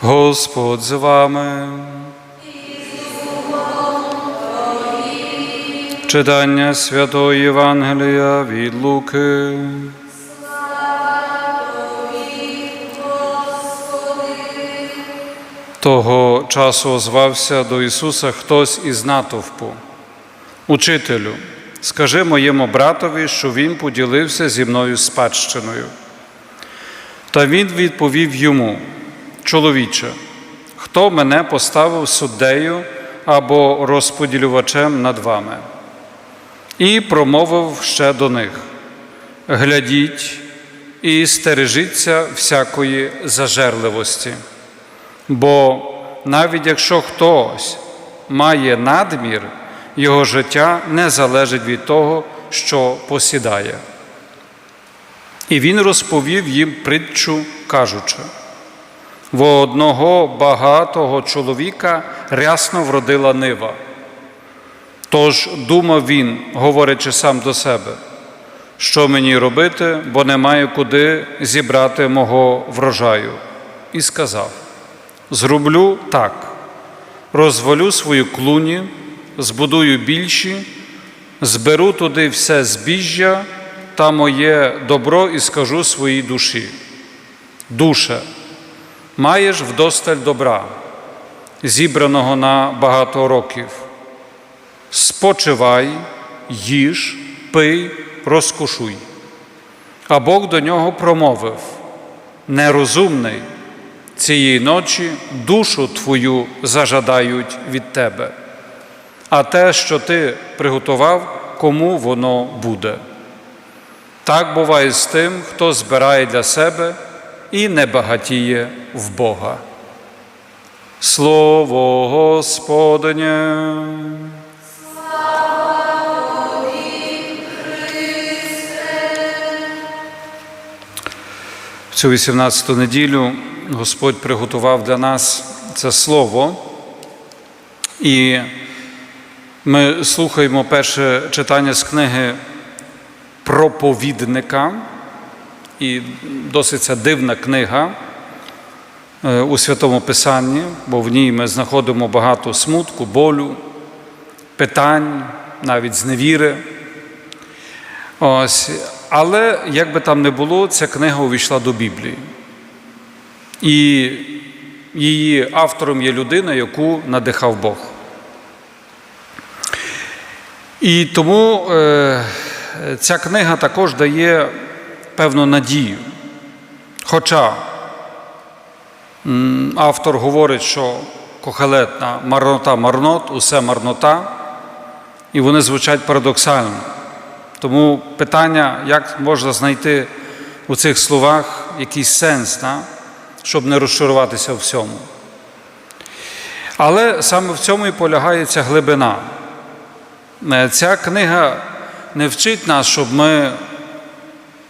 Господь з вами. Читання Святого Євангелія від Луки. Того часу озвався до Ісуса хтось із натовпу. Учителю, скажи моєму братові, що він поділився зі мною спадщиною. Та він відповів йому: Чоловіче, хто мене поставив суддею або розподілювачем над вами? І промовив ще до них: Глядіть і стережіться всякої зажерливості. Бо навіть якщо хтось має надмір, його життя не залежить від того, що посідає. І він розповів їм притчу, кажучи: в одного багатого чоловіка рясно вродила нива. Тож думав він, говорячи сам до себе, що мені робити, бо немає куди зібрати мого врожаю. І сказав: Зроблю так, розвалю свою клуні, збудую більші, зберу туди все збіжжя та моє добро і скажу своїй душі. Душе, маєш вдосталь добра, зібраного на багато років. Спочивай, їж, пий, розкошуй. А Бог до нього промовив: нерозумний, цієї ночі душу твою зажадають від тебе, а те, що ти приготував, кому воно буде. Так буває з тим, хто збирає для себе і не багатіє в Бога. Слово Господнє. В цю 18-ту неділю Господь приготував для нас це слово, і ми слухаємо перше читання з книги проповідника, і досить це дивна книга е, у Святому Писанні, бо в ній ми знаходимо багато смутку, болю, питань, навіть зневіри. Ось. Але як би там не було, ця книга увійшла до Біблії. І її автором є людина, яку надихав Бог. І тому е, ця книга також дає певну надію. Хоча автор говорить, що кохелетна марнота марнот, усе марнота, і вони звучать парадоксально. Тому питання, як можна знайти у цих словах якийсь сенс, да? щоб не розчаруватися в всьому. Але саме в цьому і полягає ця глибина. Е, Ця книга не вчить нас, щоб ми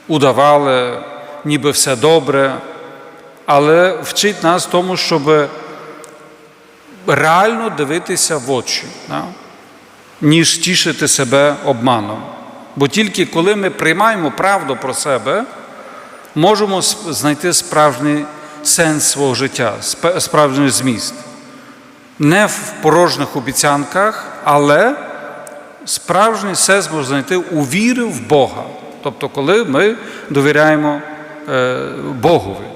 удавали, ніби все добре, але вчить нас тому, щоб реально дивитися в очі, да? ніж тішити себе обманом. Бо тільки коли ми приймаємо правду про себе, можемо знайти справжній сенс свого життя, справжній зміст. Не в порожніх обіцянках, але справжній сенс можна знайти у вірі в Бога. Тобто, коли ми довіряємо Богові.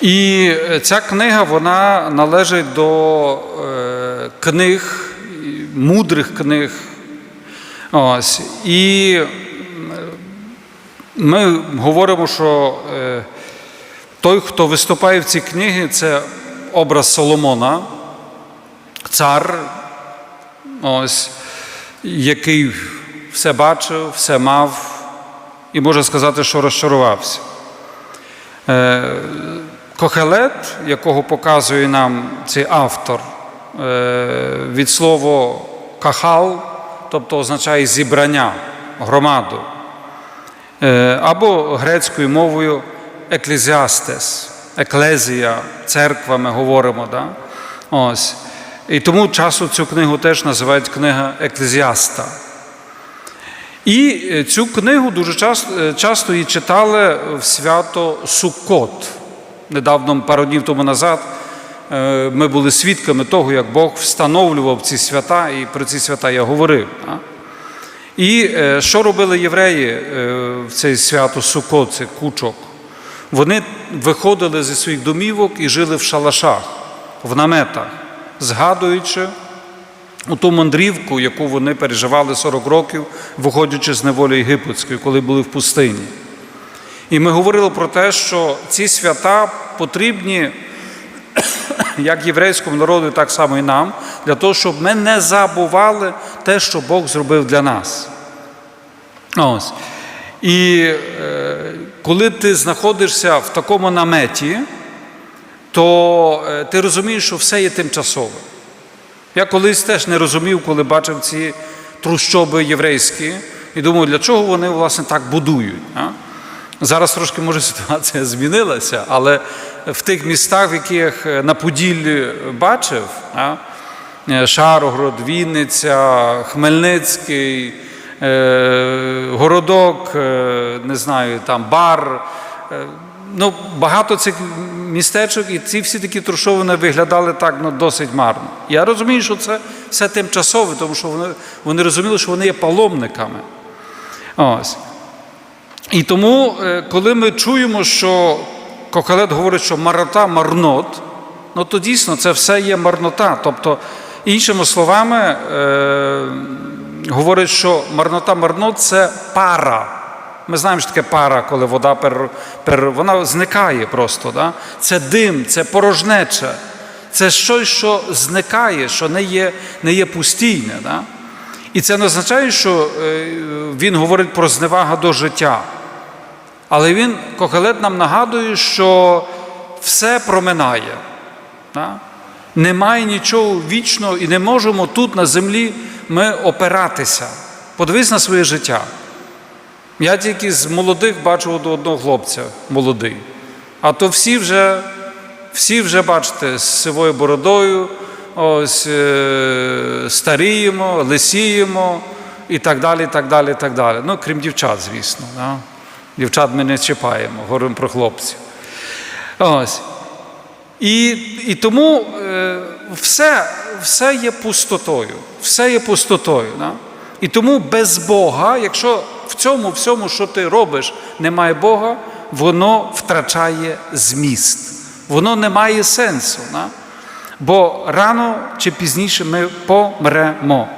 І ця книга вона належить до книг, мудрих книг. Ось. І ми говоримо, що той, хто виступає в цій книгі, це образ Соломона, цар, ось, який все бачив, все мав, і може сказати, що розчарувався. Кохелет, якого показує нам цей автор, від слова кахал, тобто означає зібрання, громаду, або грецькою мовою еклезіастес, еклезія, церква, ми говоримо. Да? Ось. І тому часу цю книгу теж називають книга Еклезіаста. І цю книгу дуже часто, часто її читали в свято Суккот. Недавно, пару днів тому назад, е, ми були свідками того, як Бог встановлював ці свята, і про ці свята я говорив. І е, що робили євреї е, в цей свято Сукот, це кучок? Вони виходили зі своїх домівок і жили в шалашах, в наметах, згадуючи у ту мандрівку, яку вони переживали 40 років, виходячи з неволі єгипетської, коли були в пустині. І ми говорили про те, що ці свята потрібні як єврейському народу, так само і нам, для того, щоб ми не забували те, що Бог зробив для нас. Ось. І е, коли ти знаходишся в такому наметі, то е, ти розумієш, що все є тимчасове. Я колись теж не розумів, коли бачив ці трущоби єврейські, і думав, для чого вони власне так будують. А? Зараз трошки може ситуація змінилася, але в тих містах, в яких е, на Поділлі бачив, а? е, Шарогород, Вінниця, Хмельницький, е, Городок, не знаю, там бар. Ну, багато цих містечок, і ці всі такі трушовини виглядали так ну, досить марно. Я розумію, що це все тимчасове, тому що вони, вони розуміли, що вони є паломниками. Ось. І тому, е, коли ми чуємо, що Кокалет говорить, що марнота марнот, ну то дійсно це все є марнота. Тобто, іншими словами, е, говорить, що марнота марнот це пара. Ми знаємо, що таке пара, коли вода пер, пер, вона зникає просто. Да? Це дим, це порожнеча, це щось, що зникає, що не є, не є постійне. Да? І це не означає, що е, він говорить про зневага до життя. Але він, Кохелет, нам нагадує, що все проминає. Да? Немає нічого вічного і не можемо тут на землі ми опиратися. Подивись на своє життя. Я тільки з молодих бачу одного хлопця молодий. А то всі вже, всі вже бачите, з сивою бородою, ось е, старіємо, лисіємо і так далі. так далі, так далі. Ну, крім дівчат, звісно. Да? Дівчат ми не чіпаємо, говоримо про хлопців. Ось. І, і тому е, все, все є пустотою. Все є пустотою. Да? І тому без Бога, якщо в цьому всьому, що ти робиш, немає Бога, воно втрачає зміст. Воно не має сенсу. Да? Бо рано чи пізніше ми помремо.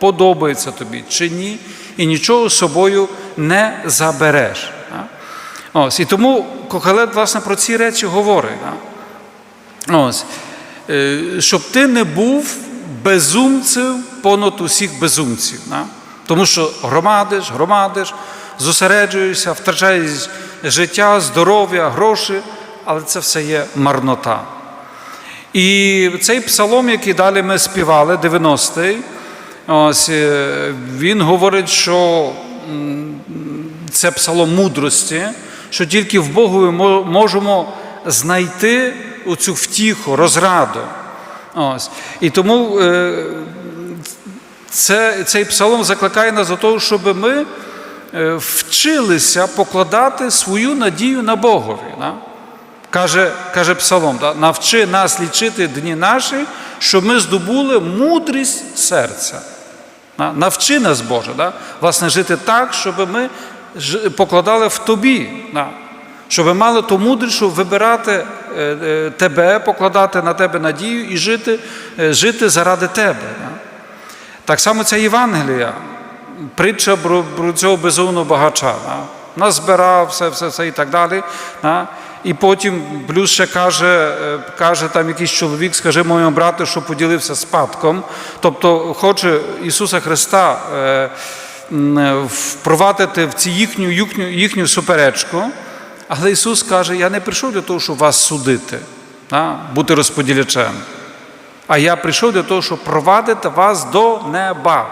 Подобається тобі чи ні, і нічого з собою не забереш. Да? Ось, І тому Кохелет, власне, про ці речі говорить. Да? Ось, е, щоб ти не був безумцем понад усіх безумців. Да? Тому що громадиш, громадиш, зосереджуєшся, втрачаєш життя, здоров'я, гроші, але це все є марнота. І цей псалом, який далі ми співали, 90-й, ось, е, він говорить, що це псалом мудрості, що тільки в Богу ми можемо знайти оцю втіху, розраду. Ось. І тому е, це, цей псалом закликає нас до того, щоб ми е, вчилися покладати свою надію на Богові. Да? Каже, каже Псалом, да? навчи нас лічити дні наші, щоб ми здобули мудрість серця. Да? Навчи нас, Боже, да? власне, жити так, щоб ми покладали в тобі. Да? Щоб мали ту мудрість, щоб вибирати е, е, тебе, покладати на тебе надію і жити, жити заради тебе. Да? Так само ця Євангелія, притча про, про цього безумного багача. Да? Назбирав все, все, все і так далі. Да? І потім плюс ще каже, е, каже там якийсь чоловік, скажи моєму брату, що поділився спадком. Тобто хоче Ісуса Христа е, е, впровадити в цю їхню, їхню, їхню суперечку. Але Ісус каже, я не прийшов для того, щоб вас судити, бути розподілячем. А я прийшов для того, щоб провадити вас до неба.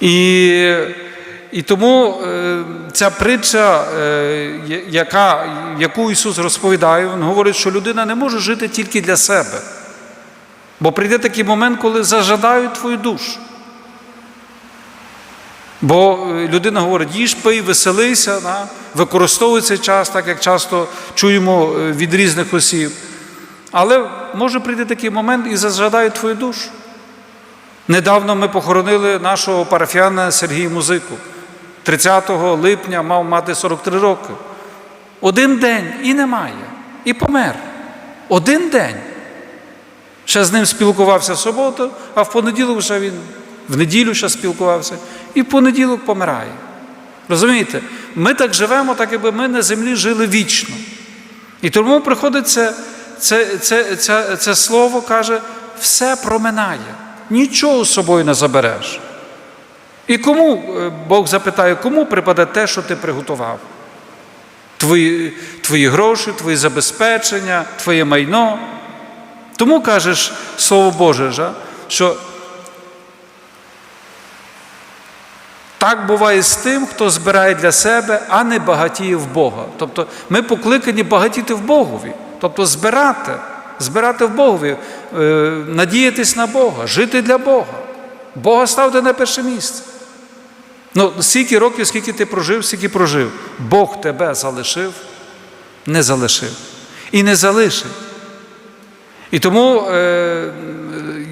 І, і тому е, ця притча, е, яка, яку Ісус розповідає, Він говорить, що людина не може жити тільки для себе. Бо прийде такий момент, коли зажадають твою душу. Бо е, людина говорить, їж, пий, веселися, да? використовуй час, так як часто чуємо від різних осіб. Але може прийти такий момент і зажадають твою душу. Недавно ми похоронили нашого парафіяна Сергія Музику. 30 липня мав мати 43 роки. Один день і немає, і помер. Один день. Ще з ним спілкувався в суботу, а в понеділок вже він в неділю ще спілкувався, і в понеділок помирає. Розумієте? Ми так живемо, так якби ми на землі жили вічно. І тому приходиться це, це, це, це слово каже, все проминає, нічого з собою не забереш. І кому, е, Бог запитає, кому припаде те, що ти приготував? Твої, твої гроші, твої забезпечення, твоє майно. Тому кажеш Слово Боже, що так буває з тим, хто збирає для себе, а не багатіє в Бога. Тобто ми покликані багатіти в Богові, тобто збирати, збирати в Богові, е, надіятись на Бога, жити для Бога. Бога ставте на перше місце. Ну, скільки років, скільки ти прожив, скільки прожив. Бог тебе залишив, не залишив. І не залишить. І тому, е,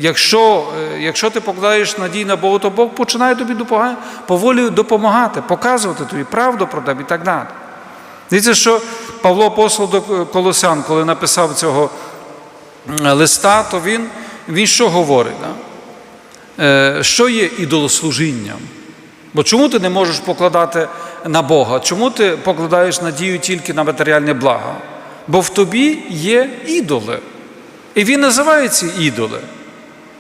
якщо, е, якщо ти покладаєш надій на Бога, то Бог починає тобі допомагати, поволі допомагати, показувати тобі правду про тебе і так далі. Дивіться, що Павло апостол до Колосян, коли написав цього листа, то він, він що говорить? Да? Е, що є ідолослужінням? Бо чому ти не можеш покладати на Бога? Чому ти покладаєш надію тільки на матеріальне благо? Бо в тобі є ідоли. І він називає ці ідоли: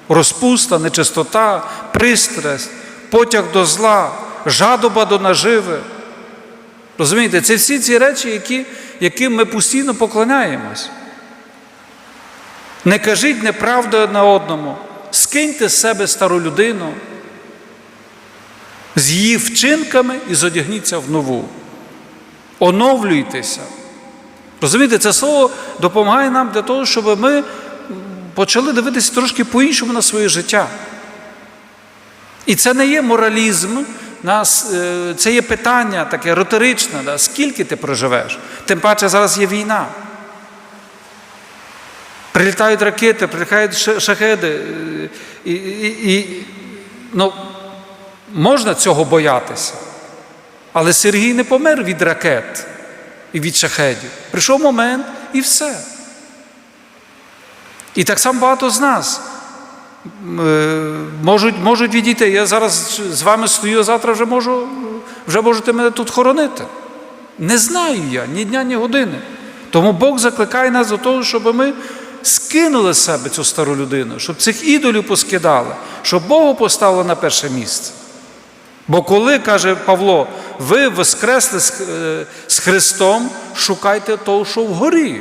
розпуста, нечистота, пристрасть, потяг до зла, жадоба до наживи. Розумієте, це всі ці речі, які, яким ми постійно поклоняємось. Не кажіть неправду одне одному, скиньте з себе стару людину з її вчинками і зодягніться в нову. Оновлюйтеся. Розумієте, це слово допомагає нам для того, щоб ми почали дивитися трошки по-іншому на своє життя. І це не є моралізм, це є питання таке риторичне, да? скільки ти проживеш. Тим паче зараз є війна. Прилітають ракети, прилітають шахеди. І, і, і, ну, Можна цього боятися. Але Сергій не помер від ракет і від шахедів. Прийшов момент і все. І так само багато з нас можуть можуть відійти. Я зараз з вами стою, а завтра вже можу, вже можете мене тут хоронити. Не знаю я ні дня, ні години. Тому Бог закликає нас до того, щоб ми скинули з себе цю стару людину, щоб цих ідолів поскидали, щоб Бога поставили на перше місце. Бо коли, каже Павло, ви воскресли з Христом, шукайте того, що вгорі.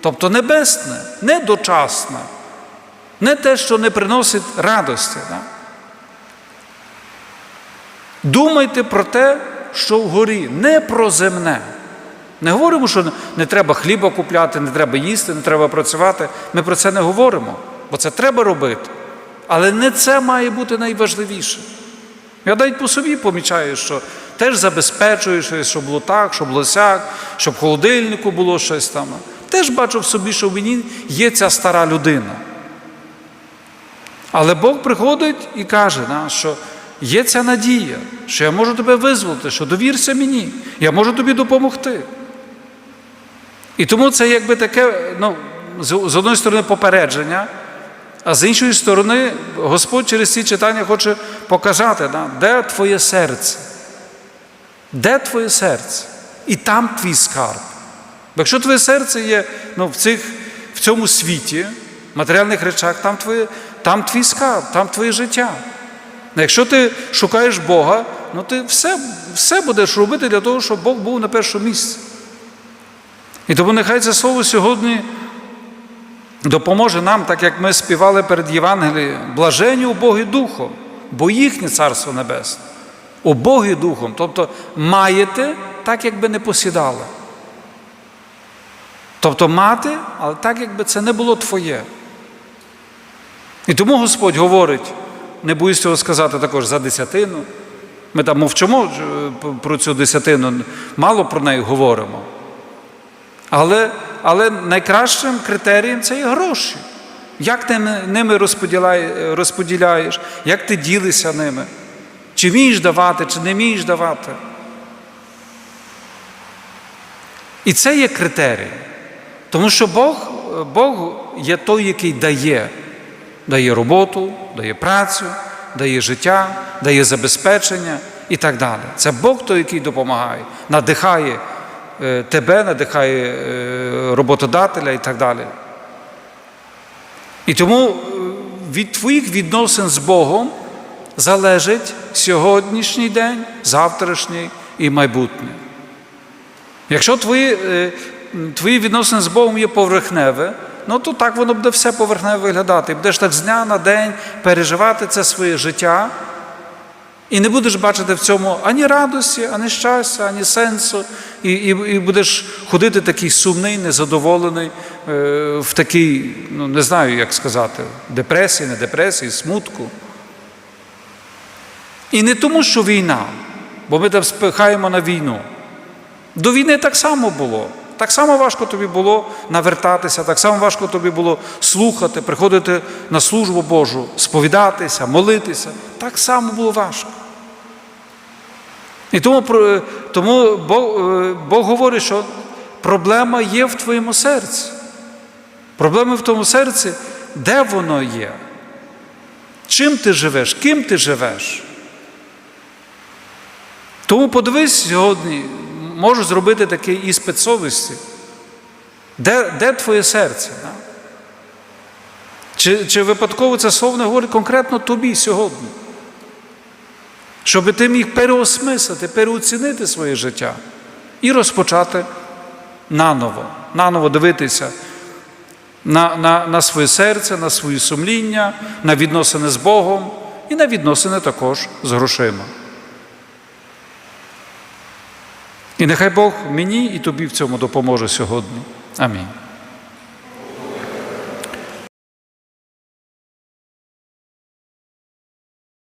Тобто небесне, не дочасне, не те, що не приносить радості. Да? Думайте про те, що вгорі, не про земне. Не говоримо, що не треба хліба купляти, не треба їсти, не треба працювати. Ми про це не говоримо, бо це треба робити. Але не це має бути найважливіше. Я навіть по собі помічаю, що теж забезпечую щось, щоб було так, щоб було сяк, щоб холодильнику було щось там. Теж бачу в собі, що в мені є ця стара людина. Але Бог приходить і каже, що є ця надія, що я можу тебе визволити, що довірся мені, я можу тобі допомогти. І тому це якби таке, ну, з одної сторони, попередження. А з іншої сторони, Господь через ці читання хоче показати, де твоє серце, де твоє серце? І там твій скарб. Бо якщо твоє серце є ну, в цих, в цьому світі, в матеріальних речах, там, твоє, там твій скарб, там твоє життя. А якщо ти шукаєш Бога, ну ти все, все будеш робити для того, щоб Бог був на першому місці. І тому нехай це слово сьогодні допоможе нам, так як ми співали перед Євангелієм, блажені у Боги Духом, бо їхнє Царство Небесне. У Боги Духом. Тобто маєте так, якби не посідали. Тобто мати, але так, якби це не було твоє. І тому Господь говорить, не боюсь цього сказати також за десятину, Ми там мовчимо е, про цю десятину, мало про неї говоримо. Але, але найкращим критерієм це є гроші. Як ти ними- ними розподіляєш, як ти ділишся ними? Чи вмієш давати, чи не вмієш давати? І це є критерій. Тому що Бог, Бог є той, який дає, дає роботу, дає працю, дає життя, дає забезпечення і так далі. Це Бог той, який допомагає, надихає е, тебе, надихає е, роботодателя і так далі. І тому е, від твоїх відносин з Богом залежить сьогоднішній день, завтрашній і майбутнє. Якщо твої, твої відносини з Богом є поверхневе, ну то так воно буде все поверхневе виглядати. І будеш так з дня на день переживати це своє життя, і не будеш бачити в цьому ані радості, ані щастя, ані сенсу, і, і, і будеш ходити такий сумний, незадоволений, е, в такій, ну не знаю, як сказати, депресії, не депресії, смутку. І не тому, що війна, бо ми там спихаємо на війну. До війни так само було. Так само важко тобі було навертатися, так само важко тобі було слухати, приходити на службу Божу, сповідатися, молитися. Так само було важко. І тому, тому Бог, е, Бог говорить, що проблема є в твоєму серці. Проблема в тому серці, де воно є? Чим ти живеш, ким ти живеш? Тому подивись сьогодні, можеш зробити такий іспит совісті. Де, де твоє серце? Да? Чи, чи випадково це слово не говорить конкретно тобі сьогодні? Щоб ти міг переосмислити, переоцінити своє життя і розпочати наново, наново дивитися на, на, на своє серце, на свої сумління, на відносини з Богом і на відносини також з грошима. І нехай Бог мені і тобі в цьому допоможе сьогодні. Амінь.